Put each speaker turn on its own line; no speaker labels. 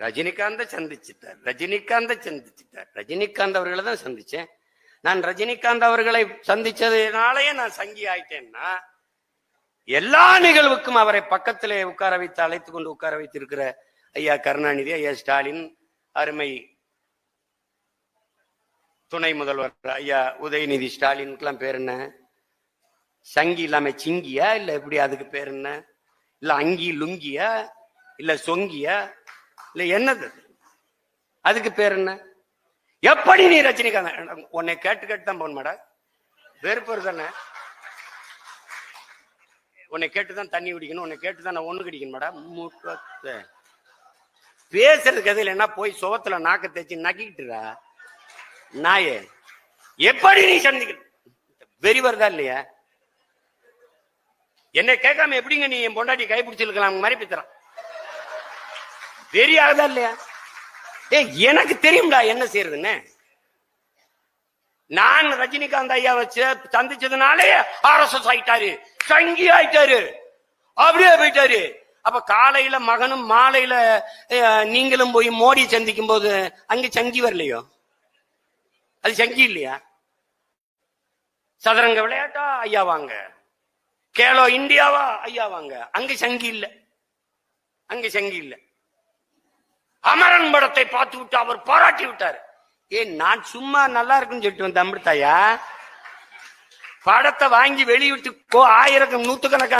ரஜினிகாந்த சந்திச்சிட்டார். ரஜினிகாந்த சந்திச்சிட்டார். ரஜினிகாந்த் அவர்களை தான் சந்திச்சேன். நான் ரஜினிகாந்த் அவர்களை சந்திச்சதுனாலயே நான் சங்கி ஆயிட்டேன்னா எல்லா நிகழ்வுக்கும் அவரை பக்கத்திலே உட்கார வைத்து அழைத்து கொண்டு உட்கார வைத்திருக்கிற ஐயா கருணாநிதி ஐயா ஸ்டாலின் அருமை துணை முதல்வர் ஐயா உதயநிதி ஸ்டாலினுக்கெல்லாம் பேர் என்ன? சங்கி இல்லாம சிங்கியா? இல்ல எப்படி அதுக்கு பேர் என்ன? இல்ல அங்கி லுங்கியா? இல்ல சொங்கியா? இல்ல என்னது? அதுக்கு பேர் என்ன? எப்படி நீ ரஜினிகாந்த்? உன்னை கேட்டு கேட்டு தான் போன மேடம் வெறுப்பர் தானே? உன்னை கேட்டு தான் தண்ணி குடிக்கணும் உன்னை கேட்டு தான் நான் ஒண்ணு குடிக்கணும் மேடம் முட்டத்தை பேசுறதுக்கு எது என்ன போய் சுவத்துல நாக்க தேய்ச்சி நக்கிக்கிட்டுடா. நாயே எப்படி நீ சந்திக்க வெறி வருதா இல்லையா? என்னை கேட்காம எப்படிங்க நீ என் பொண்டாட்டி கை பிடிச்சிருக்கலாம் மாதிரி பித்துறான் வெறி ஆகுதா இல்லையா? ஏய் எனக்கு தெரியும்டா என்ன செய்யறதுன்னு. நான் ரஜினிகாந்த் ஐயா வச்சு சந்திச்சதுனாலே ஆர்எஸ்எஸ் ஆயிட்டாரு சங்கி ஆயிட்டாரு அப்படியே போயிட்டாரு. அப்ப காலையில மகனும் மாலையில நீங்களும் போய் மோடி சந்திக்கும் போது அங்க சங்கி வரலையோ? அது சங்கி இல்லையா? சதுரங்க விளையாட்டா ஐயா வாங்க. கேலோ இந்தியாவா? ஐயா வாங்க. அங்க சங்கி இல்ல. அங்க சங்கி இல்லை. அமரன் படத்தை பார்த்து விட்டு அவர் பாராட்டி விட்டார். ஏன் நான் சும்மா நல்லா இருக்குன்னு சொல்லிட்டு வந்த அமிர்தாயா? படத்தை வாங்கி வெளியிட்டு கோ ஆயிரக்கம் நூத்துக்கணக்கான